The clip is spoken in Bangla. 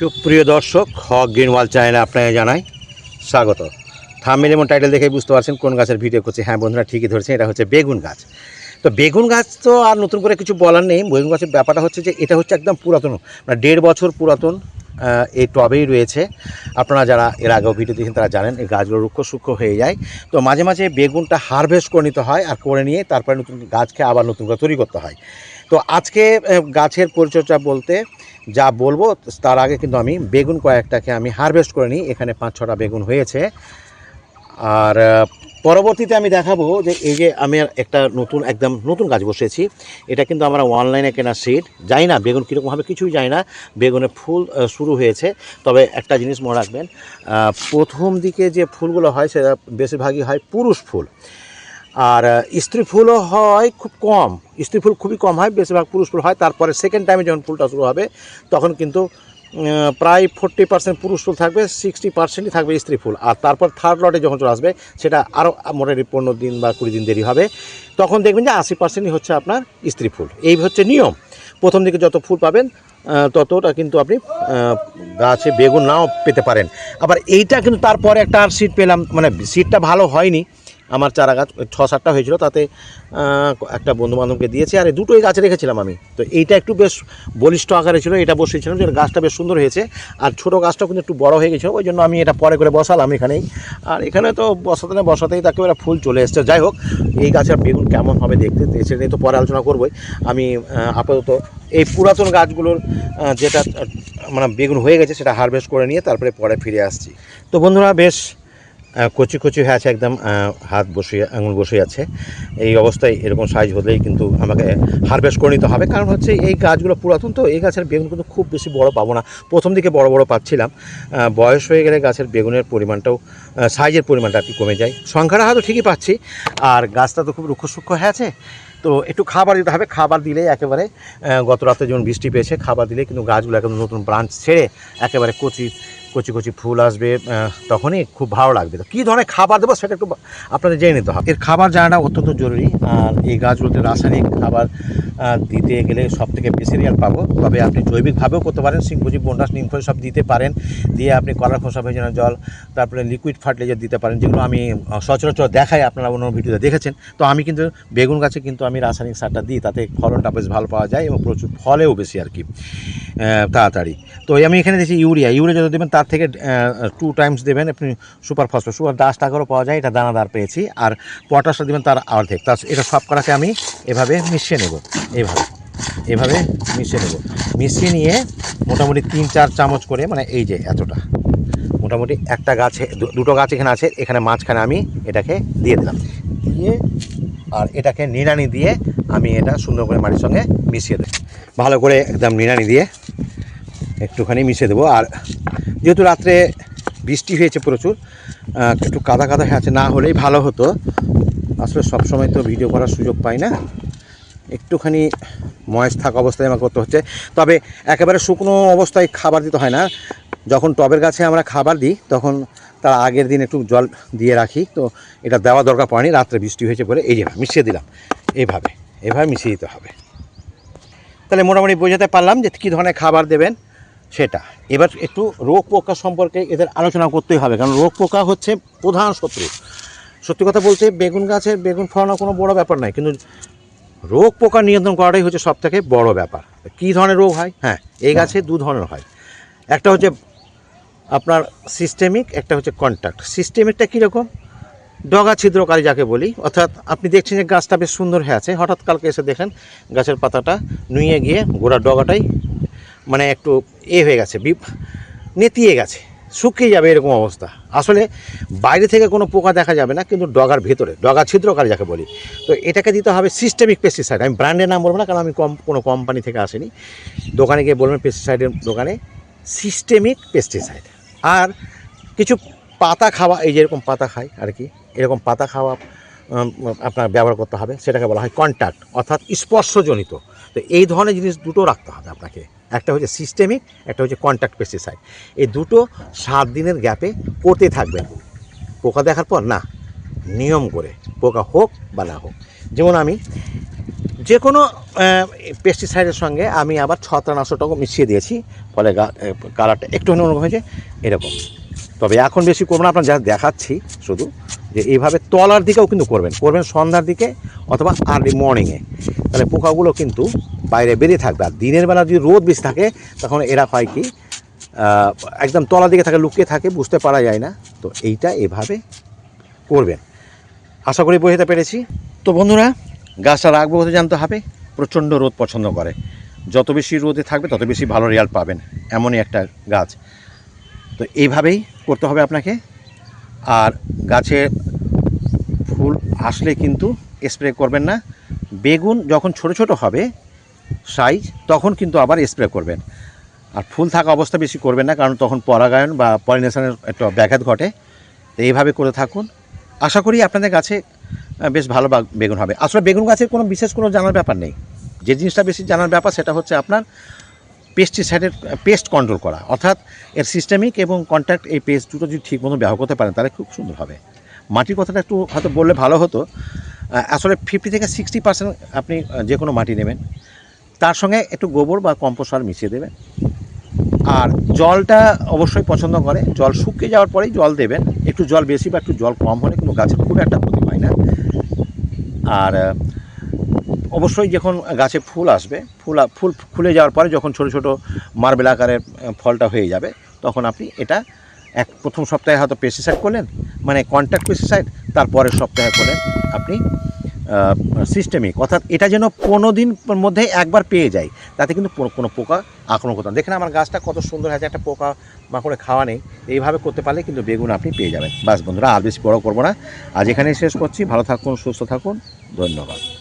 সুপ্রিয় দর্শক, হক গ্রিনওয়াল চ্যানেলে আপনাকে জানাই স্বাগত। থামমেল এবং টাইটেল দেখে বুঝতে পারছেন কোন গাছের ভিডিও করছে। হ্যাঁ বন্ধুরা, ঠিকই ধরেছেন, এটা হচ্ছে বেগুন গাছ। তো বেগুন গাছ তো আর নতুন করে কিছু বলার নেই। বেগুন গাছের ব্যাপারটা হচ্ছে যে, এটা হচ্ছে একদম পুরাতন মানে দেড় বছর পুরাতন এই টবেই রয়েছে। আপনারা যারা এর আগেও ভিডিও দেখেন তারা জানেন এই গাছগুলো রুক্ষ সূক্ষ্ম হয়ে যায়। তো মাঝে মাঝে বেগুনটা হারভেস্ট করে নিতে হয় আর করে নিয়ে তারপরে নতুন গাছকে আবার নতুন করে তৈরি করতে হয়। তো আজকে গাছের পরিচর্যা বলতে যা বলব, তার আগে কিন্তু আমি বেগুন কয়েকটাকে আমি হারভেস্ট করে নিই। এখানে পাঁচ, ছটা বেগুন হয়েছে। আর পরবর্তীতে আমি দেখাবো যে এই যে আমি একটা নতুন, একদম নতুন গাছ বসেছি। এটা কিন্তু আমরা অনলাইনে কেনা সিড যাই না বেগুন কীরকম হবে, কিছুই জানি না। বেগুনে ফুল শুরু হয়েছে। তবে একটা জিনিস মনে রাখবেন প্রথম দিকে যে ফুলগুলো হয়, সেটা বেশিরভাগই হয় পুরুষ ফুল। আর স্ত্রী ফুলও হয় খুব কম। স্ত্রী ফুল খুবই কম হয়, বেশিরভাগ পুরুষ ফুল হয়। তারপরে সেকেন্ড টাইমে যখন ফুলটা শুরু হবে, তখন কিন্তু প্রায় ফোরটি পার্সেন্ট পুরুষ ফুল থাকবে সিক্সটি পার্সেন্টই থাকবে স্ত্রী ফুল। আর তারপর থার্ড লটে যখন চলে আসবে, সেটা আরও মোটামুটি পনেরো দিন বা কুড়ি দিন দেরি হবে, তখন দেখবেন যে আশি পার্সেন্টই হচ্ছে আপনার স্ত্রী ফুল। এই হচ্ছে নিয়ম। প্রথম দিকে যত ফুল পাবেন ততটা কিন্তু আপনি গাছে বেগুন নাও পেতে পারেন। আবার এইটা কিন্তু তারপরে একটা আর সিট পেলাম মানে সিটটা ভালো হয়নি। আমার চারা গাছ ছ সাতটা হয়েছিল, তাতে একটা বন্ধু বান্ধবকে দিয়েছি, আর দুটোই গাছ রেখেছিলাম আমি। তো এইটা একটু বেশ বলিষ্ঠ আকারে ছিল, এটা বসিয়েছিলাম, যে গাছটা বেশ সুন্দর হয়েছে, আর ছোটো গাছটা কিন্তু একটু বড় হয়ে গেছিল, ওই জন্য আমি এটা পরে করে বসালাম এখানেই। আর এখানে তো বসাতে না বসাতেই তাকে এবার ফুল চলে এসছে। যাই হোক, এই গাছের বেগুন কেমন হবে দেখতে সেটা নিয়ে তো পরে আলোচনা করবোই। আমি আপাতত এই পুরাতন গাছগুলোর যেটা মানে বেগুন হয়ে গেছে, সেটা হারভেস্ট করে নিয়ে তারপরে পরে ফিরে আসছি। তো বন্ধুরা, বেশ কচি কচি হয়ে আছে একদম হাত বসিয়ে, আঙুল বসে আছে। এই অবস্থায় এরকম সাইজ হলেই কিন্তু আমাকে হারভেস্ট করে নিতে হবে। কারণ হচ্ছে এই গাছগুলো পুরাতন, তো এই গাছের বেগুন কিন্তু খুব বেশি বড় পাবো না। প্রথম দিকে বড় বড় পাচ্ছিলাম। বয়স হয়ে গেলে গাছের বেগুনের পরিমাণটাও সাইজের পরিমাণটা কমে যায়। সংখ্যাটা হয়তো ঠিকই পাচ্ছি। আর গাছটা তো খুব রুক্ষ সূক্ষ্ম হয়ে আছে। তো একটু খাবার দিতে হবে। খাবার দিলে একেবারে গত রাতে যেমন বৃষ্টি পেয়েছে, খাবার দিলে কিন্তু গাছগুলো একদম নতুন ব্রাঞ্চ ছেড়ে একেবারে কচি কচি কচি ফুল আসবে তখনই খুব ভালো লাগবে। তো কী ধরনের খাবার দেবো সেটা একটু আপনাদের জেনে নিতে হবে। এর খাবার জানাটা অত্যন্ত জরুরি। আর এই গাছগুলোতে রাসায়নিক খাবার দিতে গেলে সব থেকে বেশি রেয়াল পাবো। তবে আপনি জৈবিকভাবেও করতে পারেন সিংকুচি বন্ডাস নিমফল সব দিতে পারেন। দিয়ে আপনি কলার খোসা ভেজানো জল, তারপরে লিকুইড ফার্টিলাইজার দিতে পারেন, যেগুলো আমি সচরাচর দেখাই, আপনারা অন্য ভিডিওতে দেখেছেন। তো আমি কিন্তু বেগুন গাছে কিন্তু আমি রাসায়নিক সারটা দিই, তাতে ফলনটা বেশ ভালো পাওয়া যায় এবং প্রচুর ফলেও বেশি আর কি তাড়াতাড়ি। তো আমি এখানে দেখছি ইউরিয়া। ইউরিয়া যত দেবেন, তার থেকে টু টাইমস দেবেন, আপনি সুপার ফসফেট সুপার দাস টাকারও পাওয়া যায়, এটা দানাদার পেয়েছি। আর পটাশটা দেবেন তার অর্ধেক। তার এটা সব করাকে আমি এভাবে মিশিয়ে নেব। এইভাবে এভাবে মিশিয়ে নেব। মিশিয়ে নিয়ে মোটামুটি তিন, চার চামচ করে মানে এই যে এতটা, মোটামুটি একটা গাছে দুটো গাছ এখানে আছে, এখানে মাঝখানে আমি এটাকে দিয়ে দিলাম। দিয়ে আর এটাকে নিড়ানি দিয়ে আমি এটা সুন্দর করে মাটির সঙ্গে মিশিয়ে দেব। ভালো করে একদম নিড়ানি দিয়ে একটুখানি মিশিয়ে দেবো। আর যেহেতু রাত্রে বৃষ্টি হয়েছে প্রচুর একটু কাদা কাদা হয়ে, আছে, না হলেই ভালো হতো। আসলে সবসময় তো ভিডিও করার সুযোগ পাই না। একটুখানি ময়েস থাকা অবস্থায় আমার করতে হচ্ছে। তবে একেবারে শুকনো অবস্থায় খাবার দিতে হয় না। যখন টবের গাছে আমরা খাবার দিই, তখন তার আগের দিন একটু জল দিয়ে রাখি। তো এটা দেওয়া দরকার পড়েনি, রাত্রে বৃষ্টি হয়েছে বলে এই যে মিশিয়ে দিলাম। এভাবে এভাবে মিশিয়ে দিতে হবে। তাহলে মোটামুটি বোঝাতে পারলাম যে কী ধরনের খাবার দেবেন সেটা। এবার একটু রোগ পোকা সম্পর্কে এদের আলোচনা করতেই হবে, কারণ রোগ পোকা হচ্ছে প্রধান শত্রু। সত্যি কথা বলতে বেগুন গাছের বেগুন ফলানো কোনো বড় ব্যাপার নয়, কিন্তু রোগ পোকা নিয়ন্ত্রণ করাটাই হচ্ছে সব থেকে বড় ব্যাপার। কী ধরনের রোগ হয়? হ্যাঁ এই গাছে দু ধরনের হয়। একটা হচ্ছে আপনার সিস্টেমিক একটা হচ্ছে কন্ট্যাক্ট সিস্টেমিকটা কীরকম ডগা ছিদ্রকারী যাকে বলি অর্থাৎ আপনি দেখছেন যে গাছটা বেশ সুন্দর হয়ে আছে। হঠাৎ কালকে এসে দেখেন গাছের পাতাটা নুয়ে গিয়ে গোড়া ডগাটাই মানে একটু এ হয়ে গেছে বিপ নেতিয়ে গেছে। শুকিয়ে যাবে এরকম অবস্থা। আসলে বাইরে থেকে কোনো পোকা দেখা যাবে না, কিন্তু ডগার ভেতরে, ডগা ছিদ্রকারী যাকে বলি। তো এটাকে দিতে হবে সিস্টেমিক পেস্টিসাইড আমি ব্র্যান্ডের নাম বলব না, কারণ আমি কম কোনো কোম্পানি থেকে আসিনি। দোকানে গিয়ে বলবেন পেস্টিসাইডের দোকানে সিস্টেমিক পেস্টিসাইড আর কিছু পাতা খাওয়া, এই যেরকম পাতা খায় আর কি, এরকম পাতা খাওয়া আপনার ব্যবহার করতে হবে, সেটাকে বলা হয় কন্ট্যাক্ট অর্থাৎ স্পর্শজনিত। তো এই ধরনের জিনিস দুটো রাখতে হবে আপনাকে। একটা হচ্ছে সিস্টেমিক একটা হচ্ছে কন্ট্যাক্ট পেস্টিসাইড এই দুটো সাত দিনের গ্যাপে করতে থাকবেন পোকা দেখার পর না, নিয়ম করে, পোকা হোক বা না হোক। যেমন আমি যে কোনো পেস্টিসাইডের সঙ্গে আমি আবার ছত্রানাশকটাও মিশিয়ে দিয়েছি, ফলে কালারটা একটু অন্যরকম হয়েছে, এরকম। তবে এখন বেশি করব না, আপনার যা দেখাচ্ছি, শুধু যে এইভাবে তলার দিকেও কিন্তু করবেন। করবেন সন্ধ্যার দিকে অথবা আর্লি মর্নিংয়ে তাহলে পোকাগুলো কিন্তু বাইরে বেরিয়ে থাকবে। আর দিনের বেলা যদি রোদ বেশি থাকে, তখন এরা হয় কি একদম তলার দিকে থাকে, লুকিয়ে থাকে, বুঝতে পারা যায় না। তো এইটা এভাবে করবেন। আশা করি বোঝাতে পেরেছি। তো বন্ধুরা, গাছটা রাখব কোথায় জানতে হবে, প্রচণ্ড রোদ পছন্দ করে। যত বেশি রোদে থাকবে, তত বেশি ভালো রেজাল্ট পাবেন, এমনই একটা গাছ। তো এইভাবেই করতে হবে আপনাকে। আর গাছে ফুল আসলে কিন্তু স্প্রে করবেন না। বেগুন যখন ছোট ছোট হবে সাইজ তখন কিন্তু আবার স্প্রে করবেন। আর ফুল থাকা অবস্থা বেশি করবেন না, কারণ তখন পরাগায়ন বা পলিনেশনের একটা ব্যাঘাত ঘটে। তো এইভাবে করে থাকুন। আশা করি আপনাদের গাছে বেশ ভালো বেগুন হবে। আসলে বেগুন গাছের কোনো বিশেষ কোনো জানার ব্যাপার নেই। যে জিনিসটা বেশি জানার ব্যাপার, সেটা হচ্ছে আপনার পেস্টিসাইডের পেস্ট কন্ট্রোল করা। অর্থাৎ এর সিস্টেমিক এবং কন্ট্যাক্ট এই পেস্ট দুটো যদি ঠিক মতো ব্যবহার করতে পারেন তাহলে খুব সুন্দর হবে। মাটির কথাটা একটু হয়তো বললে ভালো হতো। আসলে ফিফটি থেকে সিক্সটি পার্সেন্ট আপনি যে কোনো মাটি নেবেন। তার সঙ্গে একটু গোবর বা কম্পোস্ট সার মিশিয়ে দেবেন। আর জলটা অবশ্যই পছন্দ করে। জল শুকিয়ে যাওয়ার পরেই জল দেবেন। একটু জল বেশি বা একটু জল কম হলে কোনো গাছের খুব একটা ক্ষতি হয় না। আর অবশ্যই যখন গাছে ফুল আসবে, ফুল ফুল খুলে যাওয়ার পরে যখন ছোট ছোট মার্বেল আকারের ফলটা হয়ে যাবে, তখন আপনি এটা এক, প্রথম সপ্তাহে হয়তো পেস্টিসাইড করলেন মানে কন্ট্যাক্ট পেস্টিসাইড তারপরের সপ্তাহে করলেন আপনি সিস্টেমিক অর্থাৎ এটা যেন পনেরো দিন মধ্যে একবার পেয়ে যায়, তাতে কিন্তু কোনো- পোকা আক্রমণ করতে দেখেন আমার গাছটা কত সুন্দর আছে, একটা পোকা মাকড়ে খাওয়া নেই, এইভাবে করতে পারলে কিন্তু বেগুন আপনি পেয়ে যাবেন। বাস বন্ধুরা, আর বেশি বড়ো করব না। আজ এখানেই শেষ করছি, ভালো থাকুন, সুস্থ থাকুন, ধন্যবাদ।